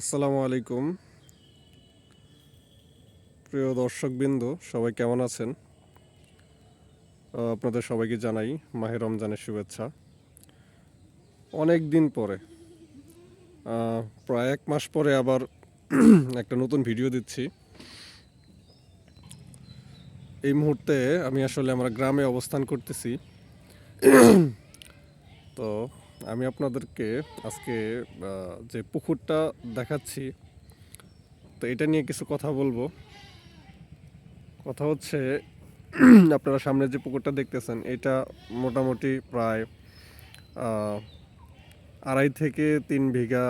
আসসালামু আলাইকুম। প্রিয় দর্শকবৃন্দ, সবাই কেমন আছেন? আপনাদের সবাইকে জানাই মাহে রমজানের শুভেচ্ছা। অনেক দিন পরে প্রায় এক মাস পরে আবার একটা নতুন ভিডিও দিচ্ছি। এই মুহূর্তে আমি আসলে আমরা গ্রামে অবস্থান করতেছি। তো আমি আপনাদেরকে আজকে যে পুকুরটা দেখাচ্ছি, তো এটা নিয়ে কিছু কথা বলব। কথা হচ্ছে, আপনারা সামনে যে পুকুরটা দেখতেছেন, এটা মোটামুটি প্রায় আড়াই থেকে তিন বিঘা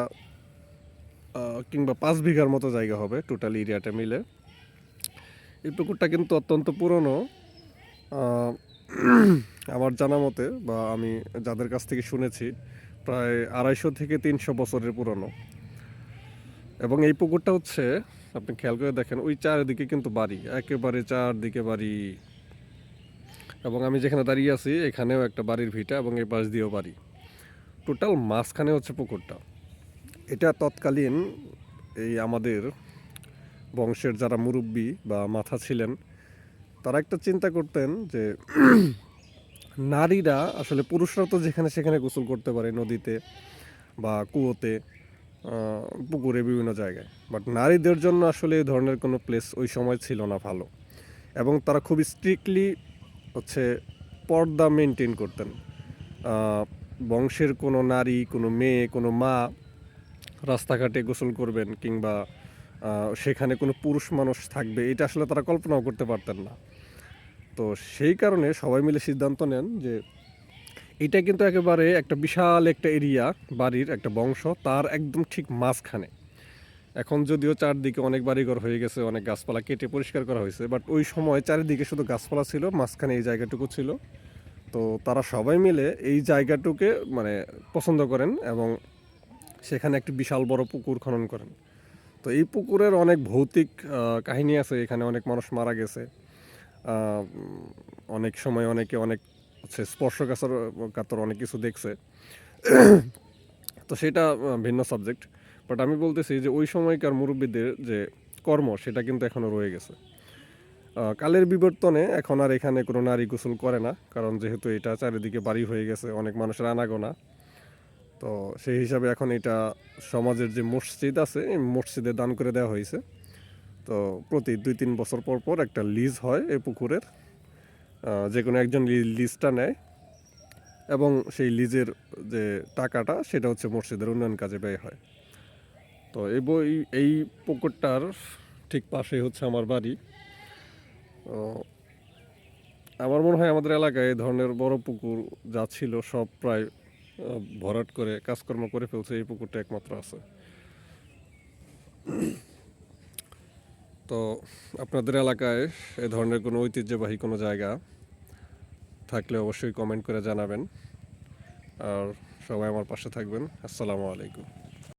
কিংবা পাঁচ বিঘার মতো জায়গা হবে টোটাল এরিয়াটা মিলে। এই পুকুরটা কিন্তু অত্যন্ত পুরনো। আমার জানা মতে বা আমি যাদের কাছ থেকে শুনেছি, প্রায় আড়াইশো থেকে তিনশো বছরের পুরনো। এবং এই পুকুরটা হচ্ছে, আপনি খেয়াল করে দেখেন, ওই চারিদিকে কিন্তু বাড়ি, একেবারে চারদিকে বাড়ি। এবং আমি যেখানে দাঁড়িয়ে আছি, এখানেও একটা বাড়ির ভিটা এবং এই পাশ দিয়েও বাড়ি। টোটাল মাঝখানে হচ্ছে পুকুরটা। এটা তৎকালীন এই আমাদের বংশের যারা মুরব্বী বা মাথা ছিলেন তারা একটা চিন্তা করতেন যে নারীরা আসলে পুরুষরা তো যেখানে সেখানে গোসল করতে পারে নদীতে বা কুয়োতে পুকুরে বিভিন্ন জায়গায়। বাট নারীদের জন্য আসলে এই ধরনের কোনো প্লেস ওই সময় ছিল না ভালো। এবং তারা খুব স্ট্রিক্টলি হচ্ছে পর্দা মেনটেন করতেন। বংশের কোনো নারী, কোনো মেয়ে, কোনো মা রাস্তাঘাটে গোসল করবেন কিংবা সেখানে কোনো পুরুষ মানুষ থাকবে, এটা আসলে তারা কল্পনাও করতে পারতেন না। তো সেই কারণে সবাই মিলে সিদ্ধান্ত নেন যে এটা কিন্তু একেবারে একটা বিশাল একটা এরিয়া, বাড়ির একটা বংশ, তার একদম ঠিক মাঝখানে। এখন যদিও চারদিকে অনেক বাড়িঘর হয়ে গেছে, অনেক গাছপালা কেটে পরিষ্কার করা হয়েছে বাট ওই সময় চারিদিকে শুধু গাছপালা ছিল, মাঝখানে এই জায়গাটুকু ছিল। তো তারা সবাই মিলে এই জায়গাটুকে মানে পছন্দ করেন এবং সেখানে একটি বিশাল বড় পুকুর খনন করেন। তো এই পুকুরের অনেক ভৌতিক কাহিনী আছে, এখানে অনেক মানুষ মারা গেছে। অনেক সময় অনেকে অনেক হচ্ছে স্পর্শকাতর, কাতর অনেক কিছু দেখছে। তো সেটা ভিন্ন সাবজেক্ট বাট আমি বলতেছি যে ওই সময়কার মুরব্বীদের যে কর্ম, সেটা কিন্তু এখনও রয়ে গেছে। কালের বিবর্তনে এখন আর এখানে কোনো নারী গোসল করে না, কারণ যেহেতু এটা চারিদিকে বাড়ি হয়ে গেছে, অনেক মানুষের আনাগোনা। তো সেই হিসাবে এখন এটা সমাজের যে মসজিদ আছে মসজিদে দান করে দেওয়া হয়েছে। তো প্রতি দুই তিন বছর পর পর একটা লিজ হয় এই পুকুরের যে কোনো একজন লিজটা নেয় এবং সেই লিজের যে টাকাটা সেটা হচ্ছে মসজিদের উন্নয়ন কাজে ব্যয় হয়। তো এই বই, এই পুকুরটার ঠিক পাশেই হচ্ছে আমার বাড়ি। আমার মনে হয় আমাদের এলাকায় এই ধরনের বড় পুকুর যা ছিল সব প্রায় ভরাট করে কাজকর্ম করে ফেলছে, এই পুকুরটা একমাত্র আছে। তো আপনাদের এলাকায় এ ধরনের কোনো ঐতিহ্যবাহী কোনো জায়গা থাকলে অবশ্যই কমেন্ট করে জানাবেন। আর সবাই আমার পাশে থাকবেন। আসসালামু আলাইকুম।